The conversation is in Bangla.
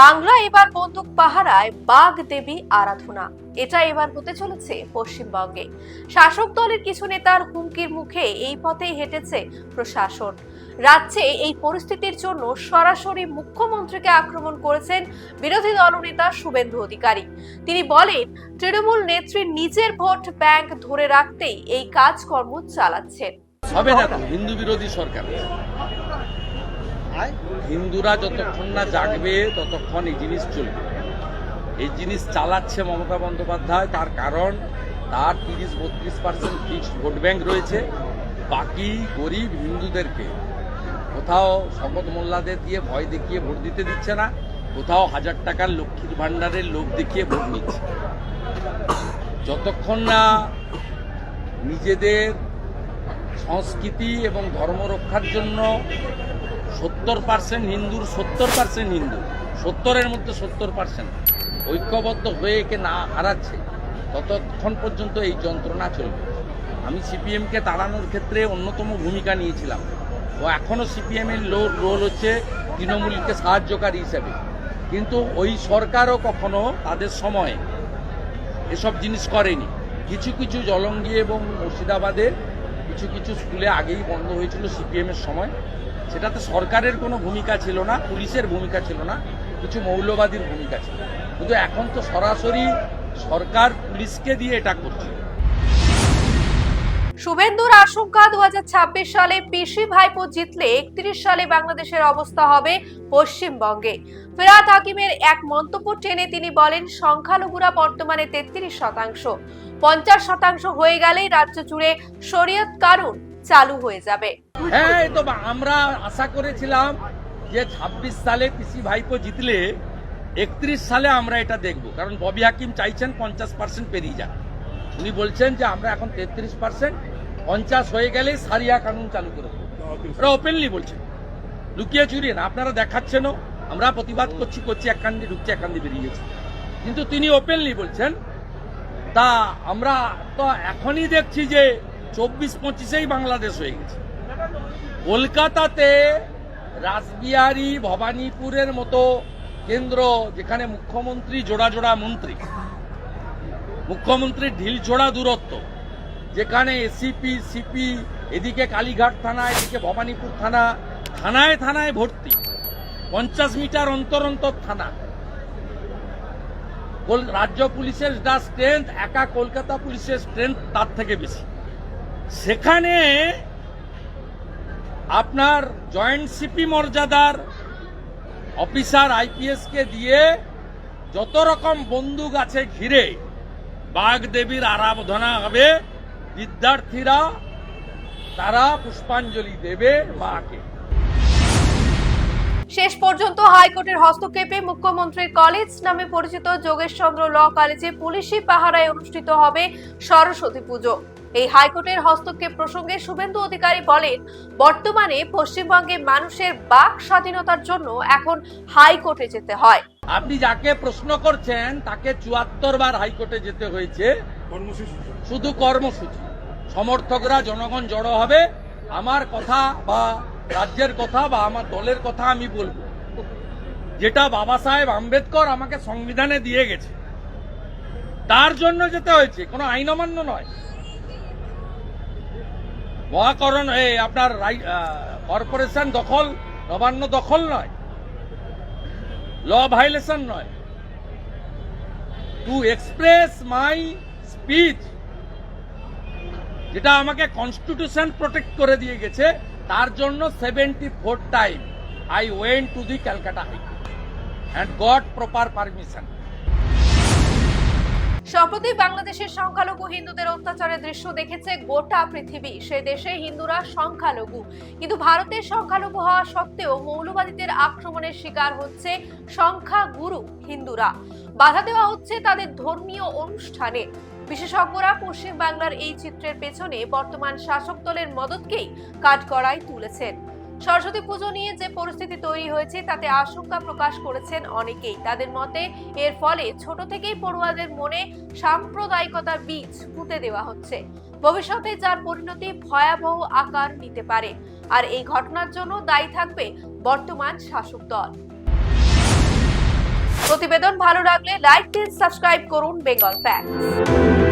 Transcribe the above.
বাংলা এবার বন্দুক পাহারায় বাঘ দেবী আরাধনা। এটা এবার হতে চলেছে পশ্চিমবঙ্গে। শাসক দলের কিছু নেতার হুমকির মুখে এই পথে হেঁটেছে প্রশাসন। রাজ্যে এই পরিস্থিতির জন্য সরাসরি মুখ্যমন্ত্রীকে আক্রমণ করেছেন বিরোধী দলনেতা শুভেন্দু অধিকারী। তিনি বলেন, তৃণমূল নেত্রীর নিজের ভোট ব্যাংক ধরে রাখতেই এই কাজকর্ম চালাচ্ছেন। হবে না হিন্দু বিরোধী সরকার। হিন্দুরা যতক্ষণ না জাগবে, ততক্ষণ এই জিনিস চলবে। এই জিনিস চালাচ্ছে মমতা বন্দ্যোপাধ্যায়, তার কারণ তার তিরিশ বত্রিশ পার্সেন্ট ফিক্সড ভোট ব্যাঙ্ক রয়েছে। বাকি গরিব হিন্দুদেরকে কোথাও শপথ মোল্লাদের দিয়ে ভয় দেখিয়ে ভোট দিতে দিচ্ছে না, কোথাও হাজার টাকার লক্ষ্মীর ভাণ্ডারের লোক দেখিয়ে ভোট নিচ্ছে। যতক্ষণ না নিজেদের সংস্কৃতি এবং ধর্ম রক্ষার জন্য সত্তর পার্সেন্ট হিন্দুর, সত্তর পার্সেন্ট হিন্দু। সত্তরের মধ্যে সত্তর পার্সেন্ট। ঐক্যবদ্ধ হয়ে একে না হারাচ্ছে, ততক্ষণ পর্যন্ত এই যন্ত্রণা চলবে। আমি সিপিএমকে তাড়ানোর ক্ষেত্রে অন্যতম ভূমিকা নিয়েছিলাম। ও এখনও সিপিএমের রোল হচ্ছে তৃণমূলকে সাহায্যকারী হিসেবে। কিন্তু ওই সরকারও কখনো তাদের সময়ে এসব জিনিস করেনি। কিছু কিছু জলঙ্গি এবং মুর্শিদাবাদে কিছু কিছু স্কুলে আগেই বন্ধ হয়েছিল সিপিএমের সময়। সেটাতে সরকারের কোনো ভূমিকা ছিল না, পুলিশের ভূমিকা ছিল না, কিছু মৌলবাদীর ভূমিকা ছিল। কিন্তু এখন তো সরাসরি সরকার পুলিশকে দিয়ে এটা করছে। শুভেন্দুর আশঙ্কা দু সালে পিসি ভাইপো জিতলে একত্রিশ সালে বাংলাদেশের অবস্থা হবে পশ্চিমবঙ্গে। ফেরাত হাকিমের এক মন্তব্য টেনে তিনি বলেন, সংখ্যালঘুরা বর্তমানে তেত্রিশ শতাংশ। পঞ্চাশ শতাংশ হয়ে গেলেই রাজ্য জুড়ে শরীয়ত কারুন। চালু হয়ে যাবে। হ্যাঁ আমরা আশা করেছিলাম যে ২৬ সালে পিসি ভাইপো জিতলে, একত্রিশ সালে আমরা এটা দেখব। কারণ ববি হাকিম চাইছেন পঞ্চাশ পার্সেন্ট পেরিয়ে যান উনি বলছেন যে আমরা এখন তেত্রিশ পার্সেন্ট পঞ্চাশ হয়ে গেলেই সারিয়া কানুন চালু করে ওরা ওপেনলি বলছে লুকিয়ে চুরিয়ে না, আপনারা দেখাচ্ছেনও আমরা প্রতিবাদ করছি করছি, এক কান্দি ঢুকছি, এক কান্দি বেরিয়ে গেছে। কিন্তু তিনি ওপেনলি বলছেন, তা আমরা তো এখনই দেখছি যে চব্বিশ পঁচিশেই বাংলাদেশ হয়ে গেছে। কলকাতাতে রাসবিহারী ভবানীপুরের মতো কেন্দ্র যেখানে মুখ্যমন্ত্রী জোড়া জোড়া মন্ত্রী, মুখ্যমন্ত্রীর ঢিল ছোড়া দূরত্ব, যেখানে এসিপি, সিপি, এদিকে কালীঘাট থানা, এদিকে ভবানীপুর থানা, থানায় থানায় ভর্তি, পঞ্চাশ মিটার অন্তর অন্তর থানা। রাজ্য পুলিশের যা স্ট্রেংথ একা কলকাতা পুলিশের স্ট্রেংথ তার থেকে বেশি। সেখানে আপনার জয়েন্ট সিপি মর্যাদার অফিসার আইপিএসকে দিয়ে যত রকম বন্দুক আছে ঘিরে বাঘ দেবীর আরাধনা হবে, বিদ্যার্থীরা তারা পুষ্পাঞ্জলি দেবে মাকে। শেষ পর্যন্ত হাইকোর্টের হস্তক্ষেপে মুখ্যমন্ত্রীর কলেজ নামে পরিচিত যোগেশচন্দ্র ল কলেজে পুলিশি পাহারায় অনুষ্ঠিত হবে সরস্বতী পুজো। এই হাইকোর্টের হস্তক্ষেপ প্রসঙ্গে শুভেন্দু অধিকারী বলেন, বর্তমানে পশ্চিমবঙ্গে মানুষের বাক স্বাধীনতার জন্য এখন হাইকোর্টে যেতে হয়। আপনি যাকে প্রশ্ন করছেন, তাকে চুয়াত্তর বার হাইকোর্টে যেতে হয়েছে। শুধু কর্মসূচি। সমর্থকরা, জনগণ জড়ো হবে। আমার কথা বা রাজ্যের কথা বা আমার দলের কথা আমি বলব। যেটা বাবা সাহেব আম্বেদকর আমাকে সংবিধানে দিয়ে গেছে। তার জন্য যেতে হয়েছে, কোনো আইন অমান্য নয়। মহাকরণ, এই আপনার কর্পোরেশন দখল, নবান্ন দখল নয়। ল ভাইলেশন নয়। টু এক্সপ্রেস মাই স্পিচ যেটা আমাকে কনস্টিটিউশন প্রোটেক্ট করে দিয়ে গেছে, তার জন্য seventy four time I went to the Calcutta high court and got proper permission সম্প্রতি বাংলাদেশের সংখ্যালঘু হিন্দুদের অত্যাচারের দৃশ্য দেখেছে গোটা পৃথিবী। সে দেশে হিন্দুরা সংখ্যালঘু। কিন্তু ভারতের সংখ্যালঘু হওয়া সত্ত্বেও মৌলবাদীদের আক্রমণের শিকার হচ্ছে সংখ্যাগুরু হিন্দুরা। বাধা দেওয়া হচ্ছে তাদের ধর্মীয় অনুষ্ঠানে। বিশেষজ্ঞরা পশ্চিম বাংলার এই চিত্রের পেছনে বর্তমান শাসক দলের মদতকেই কাঠগড়ায় তুলেছেন। সরস্বতী পুজো নিয়ে যে পরিস্থিতি তৈরি হয়েছে, তাতে আশঙ্কা প্রকাশ করেছেন অনেকেই। তাদের মতে, এর ফলে ছোট থেকেই পড়ুয়াদের মনে সাম্প্রদায়িকতার বীজ পুঁতে দেওয়া হচ্ছে। ভবিষ্যতে যার পরিণতি ভয়াবহ আকার নিতে পারে। আর এই ঘটনার জন্য দায়ী থাকবে বর্তমান শাসক দল। প্রতিবেদন ভালো লাগলে লাইক দিন সাবস্ক্রাইব করুন বেঙ্গল ফ্যাক্টস